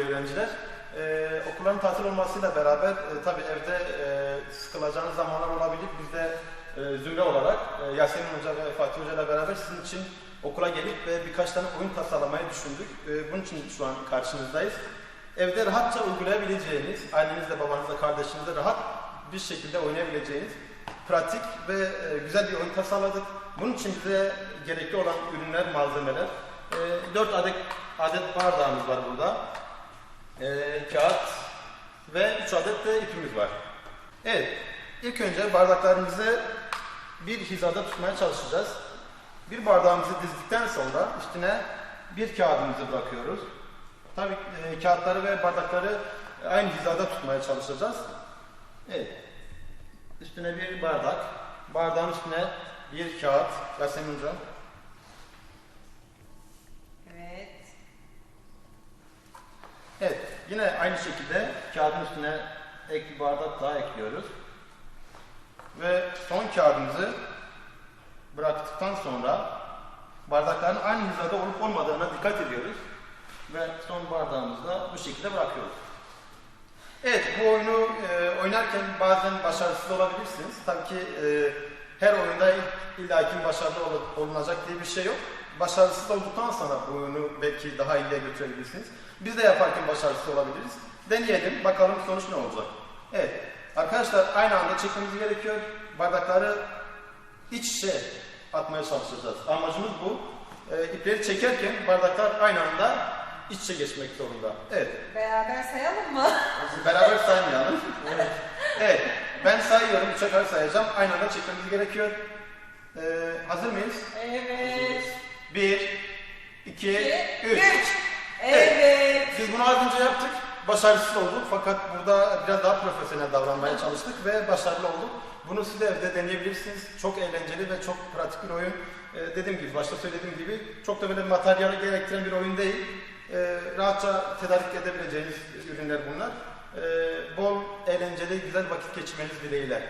öğrenciler. E, okulların tatil olmasıyla beraber e, tabii evde e, sıkılacağınız zamanlar olabilir. Biz de e, Zümre olarak e, Yasemin Hoca ve Fatih Hoca ile beraber sizin için okula gelip ve birkaç tane oyun tasarlamayı düşündük. E, bunun için şu an karşınızdayız. Evde rahatça uygulayabileceğiniz, ailenizle, babanızla, kardeşinizle rahat bir şekilde oynayabileceğiniz pratik ve e, güzel bir oyun tasarladık. Bunun için bize gerekli olan ürünler, malzemeler. E, 4 adet adet bardağımız var burada. E, kağıt ve 3 adet de ipimiz var. Evet, ilk önce bardaklarımızı bir hizada tutmaya çalışacağız. Bir bardağımızı dizdikten sonra üstüne bir kağıdımızı bırakıyoruz. Tabii e, kağıtları ve bardakları aynı hizada tutmaya çalışacağız. Evet. Üstüne bir bardak. Bardağın üstüne bir kağıt. Yasemin Hocam. Evet. Evet. Yine aynı şekilde kağıdın üstüne ek bir bardak daha ekliyoruz. Ve son kağıdımızı bıraktıktan sonra bardakların aynı hizada olup olmadığına dikkat ediyoruz. Ve son bardağımızı da bu şekilde bırakıyoruz. Evet, bu oyunu e, oynarken bazen başarısız olabilirsiniz. Tabii ki e, her oyunda illaki başarılı ol- olunacak diye bir şey yok. Başarısız olduktan sonra bu oyunu belki daha iyiye götürebilirsiniz. Biz de yaparken başarısız olabiliriz. Deneyelim, bakalım sonuç ne olacak. Evet, arkadaşlar aynı anda çekmemiz gerekiyor. Bardakları iç içe atmaya çalışacağız. Amacımız bu. E, ipleri çekerken bardaklar aynı anda iç içe geçmek zorunda. Evet. Beraber sayalım mı? Beraber saymayalım. Evet. evet. Ben sayıyorum. Üçe kadar sayacağım. Aynı anda çekmemiz gerekiyor. Ee, hazır mıyız? Evet. Biz bunu az önce yaptık. Başarısız olduk. Fakat burada biraz daha profesyonel davranmaya çalıştık ve başarılı olduk. Bunu siz de evde deneyebilirsiniz. Çok eğlenceli ve çok pratik bir oyun. Ee, dediğim gibi, başta söylediğim gibi çok da böyle materyal gerektiren bir oyun değil. Ee, rahatça tedarik edebileceğiniz ürünler bunlar. Ee, bol, eğlenceli, güzel vakit geçirmeniz dileğiyle.